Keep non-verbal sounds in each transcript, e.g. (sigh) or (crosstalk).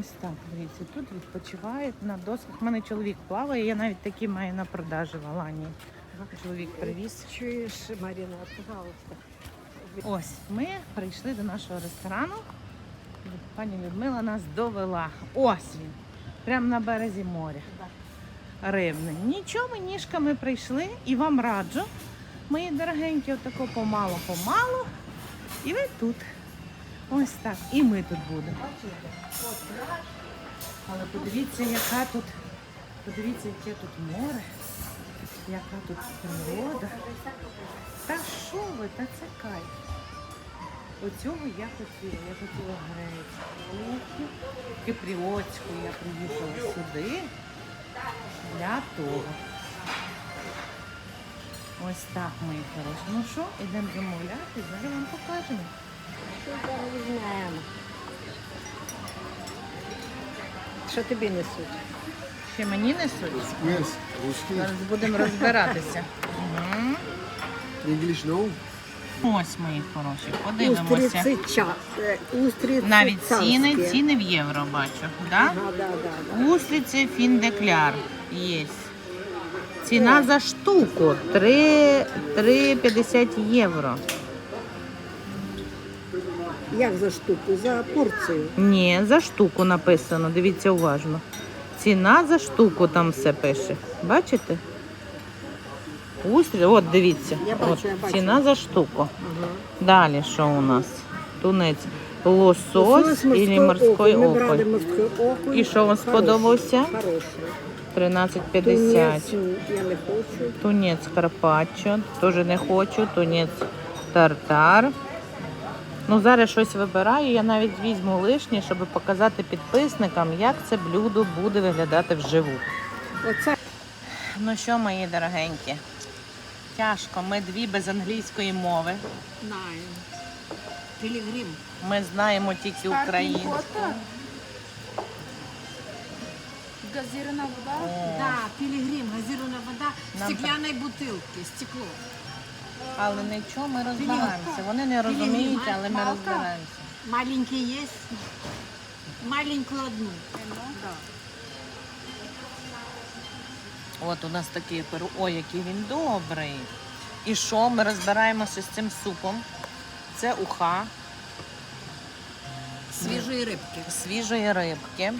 Ось так, дивіться, тут відпочивають на досках. У мене чоловік плаває, я навіть такі маю на продажі в Аланії. Чоловік привіз. Чуєш, Марина, пожалуйста. Ось ми прийшли до нашого ресторану. Пані Людмила нас довела. Ось він. Прямо на березі моря. Рибне. Нічого, ми ніжками прийшли і вам раджу. Мої дорогенькі, отако помало-помалу. І ви тут. Ось так. І ми тут будемо. Але подивіться, яка тут. Подивіться, яке тут море, яка тут природа. Та що ви, та це кайф. Оцього я хотіла. Я хотіла грецьку, кипріотську. Я приїхала сюди для того. Ось так, мої хороші. Ну що, йдемо замовляти, зараз вам покажемо. Що тобі несуть? Ще мені несуть. Yes. Зараз будемо розбиратися. English no? Ось, мої хороші, подивимося. Устриці ча. е, Навіть ціни, царські. ціни в євро бачу. Да? Да, да, да. Устриці фіндекляр є. Ціна за штуку 3,50 євро. Як за штуку? За порцію. Ні, за штуку написано, дивіться уважно. Ціна за штуку там все пише. Бачите? Устріл, от дивіться. Я бачу, от, я бачу. Ціна за штуку. Ага. Далі що у нас? Тунець. Лосось і морський Ми брали морський окунь. І що вам Хороший, сподобався? Хороший. 13,50. Тунець я не хочу. Тунець карпаччо, теж не хочу. Тунець тартар. Ну, зараз щось вибираю. Я навіть візьму лишнє, щоб показати підписникам, як це блюдо буде виглядати вживу. Оце Ну що, мої дорогенькі, тяжко. Ми дві без англійської мови. знаю. Пілігрим. Ми знаємо тільки українську. Газирована вода. О, Да, пілігрим, газирована вода в Нам стеклянной бутилці, стекло. Але нічого, ми розбираємося. Вони не розуміють, але ми розбираємося. Маленький є? Маленькую одну. От у нас такий перу. Ой, який він добрий. І що? Ми розбираємося з цим супом. Це уха Свіжої рибки. свіжої рибки.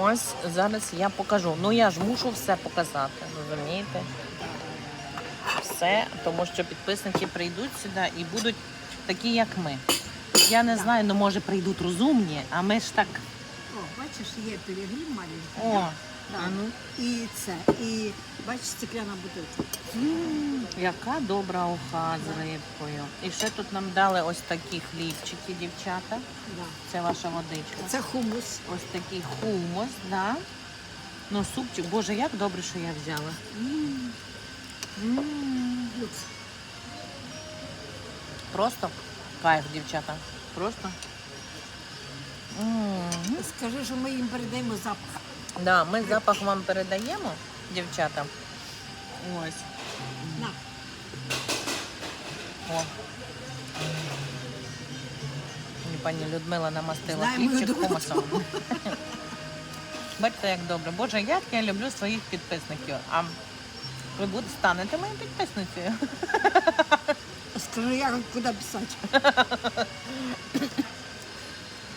Ось зараз я покажу. Ну я ж мушу все показати, розумієте? Все, тому що підписники прийдуть сюди і будуть такі, як ми. Я не знаю, ну може прийдуть розумні, а ми ж так. О, бачиш, є пілігрим маленький. О, да? а ну. І це. І бачиш, стекляна бутилка. М, Яка добра уха з рибкою. І ще тут нам дали ось такі хлібчики, дівчата. Да. Це ваша водичка. Це хумус. Ось такий хумус, да. Ну, супчик, боже, як добре, що я взяла. М, М, люкс. Просто кайф, дівчата. Просто. М. Скажи, що ми їм передаємо запах. Да, ми запах вам передаємо, дівчата. Ось. На. О. Пані Людмила намастила хлібчик хумусом. Бачите, як добре. Боже, як я люблю своїх підписників. А ви будете станете моєю підписницею. (laughs) Скажи, як куди писати. (coughs)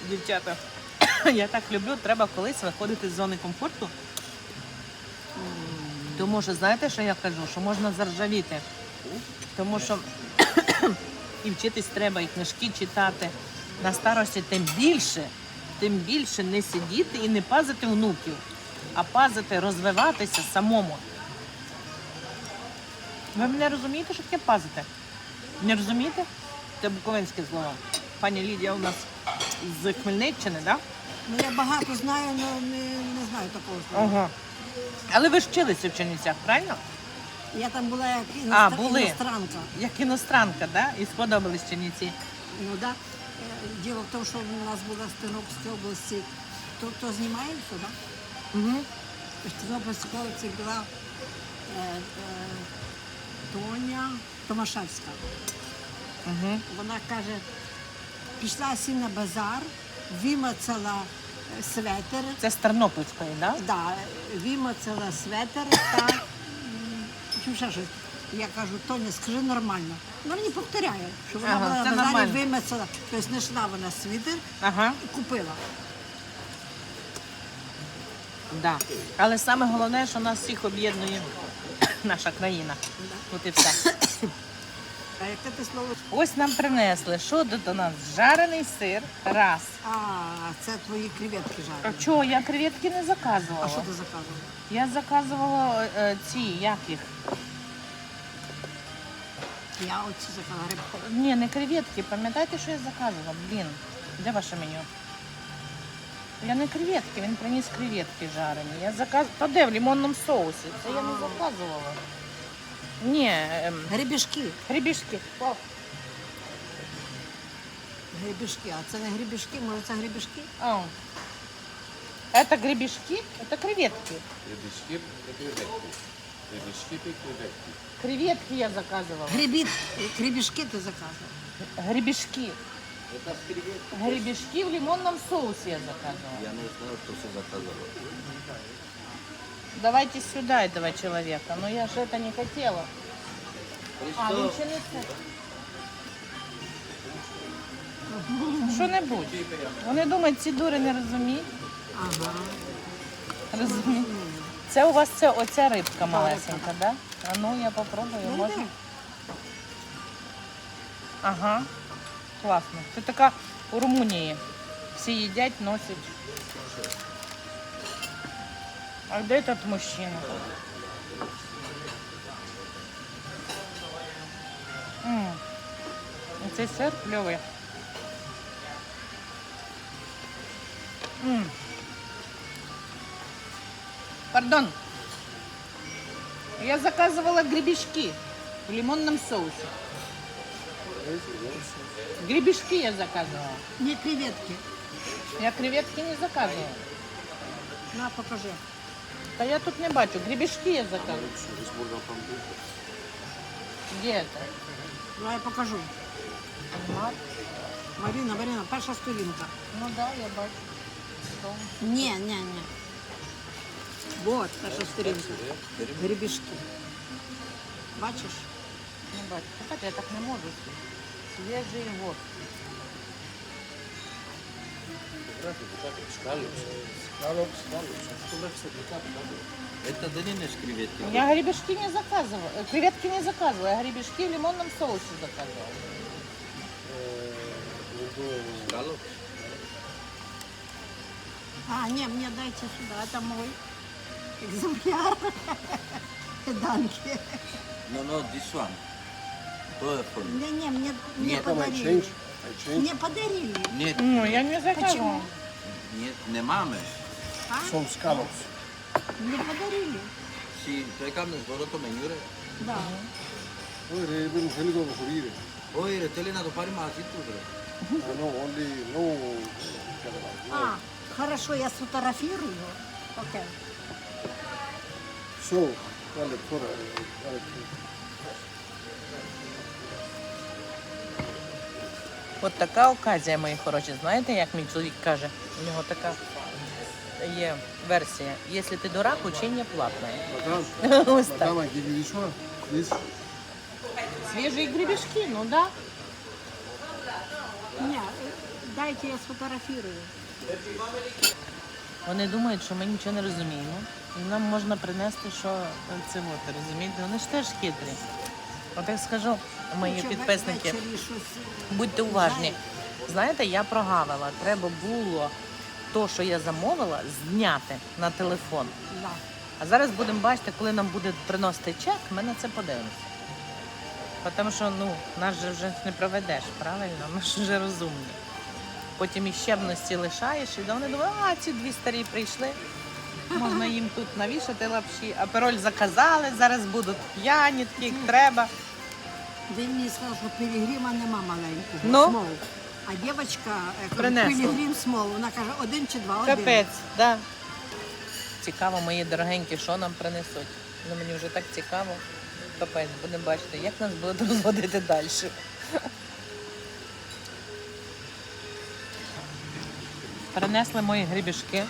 Дівчата, (coughs) я так люблю, треба колись виходити з зони комфорту. Тому що знаєте, що я кажу? Що можна заржавіти. Тому що (coughs) і вчитись треба, і книжки читати. На старості тим більше, тим більше не сидіти і не пазити внуків, а пазити, розвиватися самому. Ви мене розумієте, що таке пазити? Не розумієте? Це буковинське слово. Пані Лідія у нас з Хмельниччини, так? Ну я багато знаю, але не, не знаю такого слова. Ага. Але ви ж вчилися в Чернівцях, правильно? Я там була як А, були. іностранка. Як іностранка, да? І сподобались Чернівці. Ну да. Е, Діло в тому, що у нас була з Тернопільської області. То, то знімається, да? Угу. В Тернопільській області була е, е, Тоня Томашевська. Угу. Вона каже, пішла сі на базар, вимацала светер. Це з Тернопільської, так? Да? Да, вимоцала светер та м, ще щось. Я кажу, Тоня, скажи нормально. Вона мені повторяє, що вона Ага, була це на базарі нормально. Тобто знайшла вона світер Ага. і купила. Да. Але саме головне, що нас всіх об'єднує наша країна. От і все. А яке ти слово? Ось нам принесли, що тут у нас? Жарений сир. Раз. А, це твої креветки А жарені. чого, я креветки не заказувала. А що ти заказувала? Я заказувала е, ці, як їх? Я оці заказала рибку. Ні, не креветки. Пам'ятаєте, що я заказувала? Блін, де ваше меню? Я не креветки, він приніс креветки жарені. Я заказ... Та де в лимонному соусі? Це я не заказувала. Ні, ем, Гребішки. гребішки. Гребішки. А це не гребішки, може це гребішки? А. Это гребешки, это креветки. Гребешки и креветки. Гребешки и креветки. Креветки я заказывала. Гребіт, гребішки ти заказувала. Гребешки. Это с креветки. Гребешки в лимонном соусе я заказывала. Я не знаю, что все заказывал. Давайте сюда этого человека. Но я же это не хотела. А, він ще не це. Що-небудь. Вони думають, ці дури не розуміють. Ага. Розуміють. Це у вас це оця рибка малесенька, да? А ну я попробую, Ну, можна? йди. Ага. Класно. Це така у Румунії. Всі їдять, носять. А де тут мужчина? М. Цей сир кльовий. М. Пардон. Я заказывала гребешки в лимонном соусе. Гребешки я заказывала. Не креветки. Я креветки не заказывала. На, покажи. Та я тут не бачу. Гребешки я заказывала. Где это? Ну, я покажу. Мар- Маріна, Маріна, перша сторінка. Ну да, я бачу. Що? Ні, ні, ні. Вот, перша сторінка. Гребішки. Бачиш? Не бачу. Слухайте, я так не можу. Свежий год. Это длинные креветки. Я гребешки не заказывала. э, Креветки не заказывала. Я гребешки в лимонном соусе заказывала. Скаллоп. А, ні, мені дайте сюди, це мой екземпляр. (laughs) Данки. No, no, this one. телефон. Не, не, мне, мне Нет, I подарили. change. I change. Мне подарили. Нет, Ну, я не заказывала. Почему? нет, не маме. А? Some scallops. Мне подарили. Si plecam în zborul tău meniure, Да. Oh, they even held over for eating. oi, retele n-a după mă azi tu, bre. I know only no. А, хорошо, я сфотографирую. Окей. So, well, it's for, uh, uh, От така оказія, мої хороші. Знаєте, як мій чоловік каже? У нього така є версія. Якщо ти дурак, учення платне. Ось так. Свіжі гребешки, ну да. Ні, дайте я сфотографирую. Вони думають, що ми нічого не розуміємо. І нам можна принести, що це от, розумієте? Вони ж теж хитрі. От я скажу, мої підписники, е, будьте уважні. знаєте? Я прогавила. Треба було то, що я замовила, зняти на телефон. А зараз будемо бачити, коли нам буде приносити чек, ми на це подивимося. Тому що ну, нас же вже не проведеш, правильно? Ми ж вже розумні. Потім і щебності лишаєш, і вони думають, а ці дві старі прийшли. Можна їм тут навішати лапші, а пароль заказали, зараз будуть п'яні, такі як треба. Він мені сказав, що пілігрима нема маленького. Ну? Смол. А дівчинка е, Принесла. пілігрим смол. Вона каже, один чи два, один. Капець, да. Цікаво, мої дорогенькі, що нам принесуть. Ну мені вже так цікаво. Капець, будемо бачити, як нас будуть розводити далі. Принесли мої грібішки.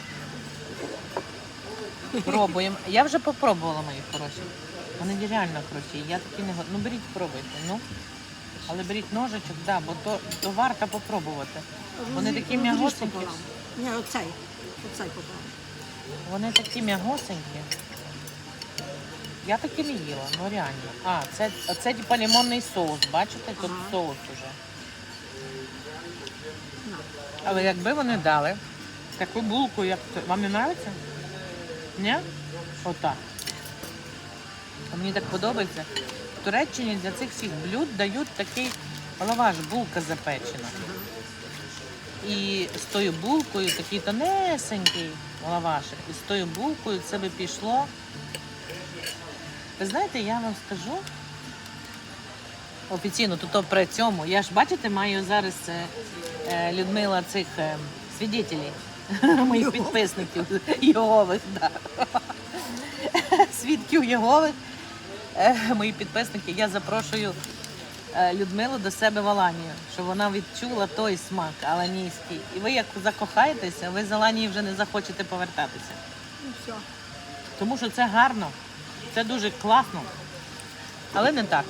Пробуємо. Я вже попробувала мої хороші. Вони реально круті. Я такі не Ну беріть, пробуйте. Ну. Але беріть ножичок, да, бо то, то варто попробувати. Вони такі розріж м'ягосенькі. Ні, оцей. Оцей пополам. Вони такі м'ягосенькі. Я таки не їла, ну реально. А, це, це типа лимонний соус, бачите? Тут Ага. соус уже. Але якби вони дали таку булку, як це. Вам не подобається? Ні? Отак. Мені так подобається. В Туреччині для цих всіх блюд дають такий лаваш, булка запечена. І з тою булкою, такий тонесенький лавашик, і з тою булкою це би пішло. Ви знаєте, я вам скажу офіційно, то, то при цьому. Я ж бачите, маю зараз е, е, Людмила цих е, свідетелів, (laughs) моїх підписників (laughs) Єгових, да. (laughs) свідків Єгових, мої підписники. Я запрошую е, Людмилу до себе в Аланію, щоб вона відчула той смак аланійський. І ви як закохаєтеся, ви з Аланії вже не захочете повертатися. Ну все. Тому що це гарно, це дуже класно. Але не так.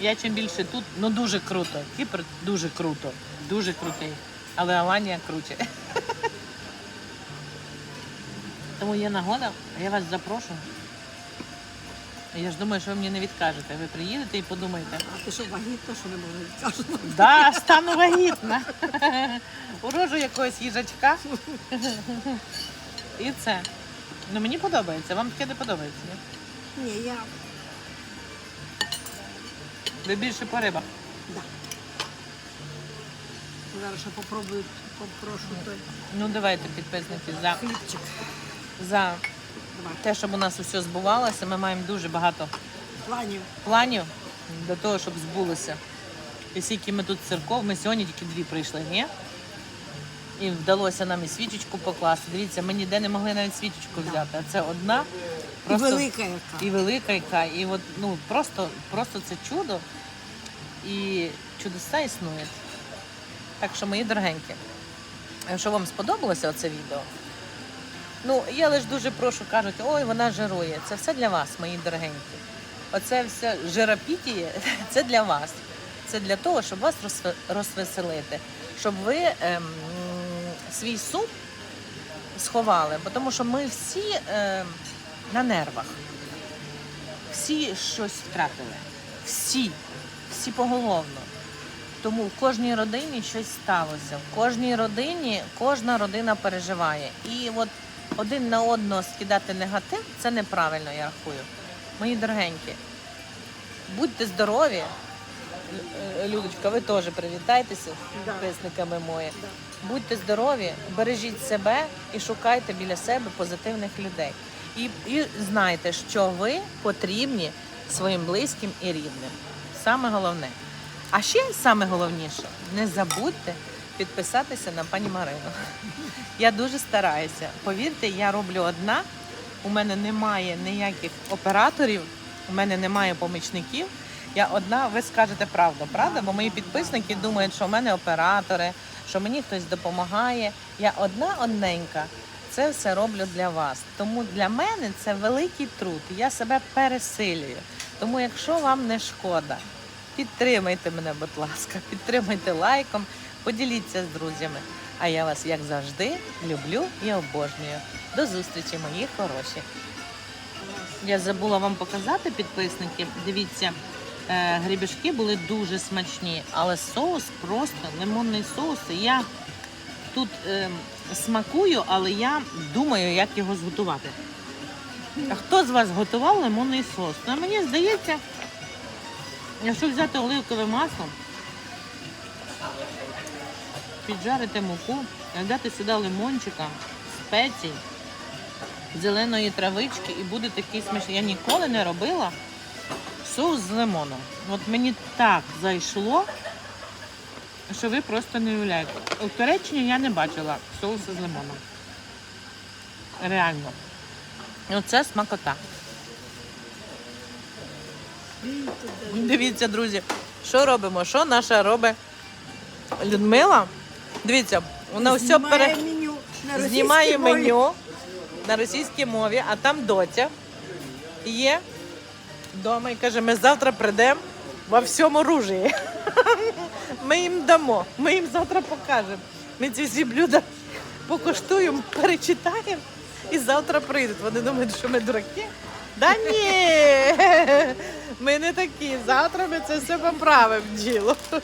Я чим більше тут, ну дуже круто. Кіпр дуже круто, дуже крутий. Але Аланія круче. (laughs) Тому є нагода, я вас запрошую. Я ж думаю, що ви мені не відкажете. Ви приїдете і подумаєте. А ти що вагітна, що не можна відкажу? Да, стану вагітна. Урожу якогось їжачка. І це. Ну мені подобається. Вам таке не подобається, ні? Ні, я Ви більше по рибах. да. Зараз ще попробую, попрошу той Ну давайте, підписники, за, хлібчик. за. Те, щоб у нас усе збувалося. Ми маємо дуже багато Планів. планів для того, щоб збулося. І скільки ми тут церков, ми сьогодні тільки дві прийшли, ні? І вдалося нам і свічечку покласти. Дивіться, ми ніде не могли навіть свічечку взяти. А це одна. І велика яка. І велика яка. І от ну просто, просто це чудо. І чудеса існують. Так що, мої дорогенькі, якщо вам сподобалося це відео, ну я лише дуже прошу, кажуть, ой, вона жирує. Це все для вас, мої дорогенькі. Оце все жиропітіє, (laughs) це для вас. Це для того, щоб вас розвеселити, щоб ви ем, свій сум сховали, бо тому що ми всі ем, на нервах. Всі щось втратили. Всі, всі поголовно. Тому в кожній родині щось сталося. В кожній родині кожна родина переживає. І от один на одного скидати негатив це неправильно, я рахую. Мої дорогенькі, будьте здорові. Людочка, ви теж привітайтеся з підписниками мої. Будьте здорові, бережіть себе і шукайте біля себе позитивних людей. І, і знайте, що ви потрібні своїм близьким і рідним. Саме головне. А ще саме головніше, не забудьте підписатися на пані Марину. Я дуже стараюся. Повірте, я роблю одна. У мене немає ніяких операторів, у мене немає помічників. Я одна, ви скажете правду, правда? Бо мої підписники думають, що в мене оператори, що мені хтось допомагає. Я одна одненька. Це все роблю для вас. Тому для мене це великий труд. Я себе пересилюю. Тому, якщо вам не шкода, підтримайте мене, будь ласка, підтримайте лайком, поділіться з друзями. А я вас, як завжди, люблю і обожнюю. До зустрічі, мої хороші. Я забула вам показати, підписники. Дивіться, е, гребішки були дуже смачні, але соус просто лимонний соус. Я тут е, смакую, але я думаю, як його зготувати. А хто з вас готував лимонний соус? Ну, мені здається, якщо взяти оливкове масло, піджарити муку, дати сюди лимончика, спецій, зеленої травички і буде такий смачний. Я ніколи не робила соус з лимоном. От мені так зайшло, що ви просто не уявляєте. У Туреччині я не бачила соусу з лимоном. Реально. Оце смакота. Дивіться, друзі, що робимо? Що наша робить Людмила? Дивіться, вона все пере... меню На російській знімає мові. меню на російській мові, а там доця є вдома і каже, ми завтра прийдемо во всьому ружі. (laughs) Ми їм дамо, ми їм завтра покажемо. Ми ці всі блюда покуштуємо, перечитаємо і завтра прийдуть. Вони думають, що ми дураки. Да ні, (laughs) ми не такі. Завтра ми це все поправимо діло. (laughs)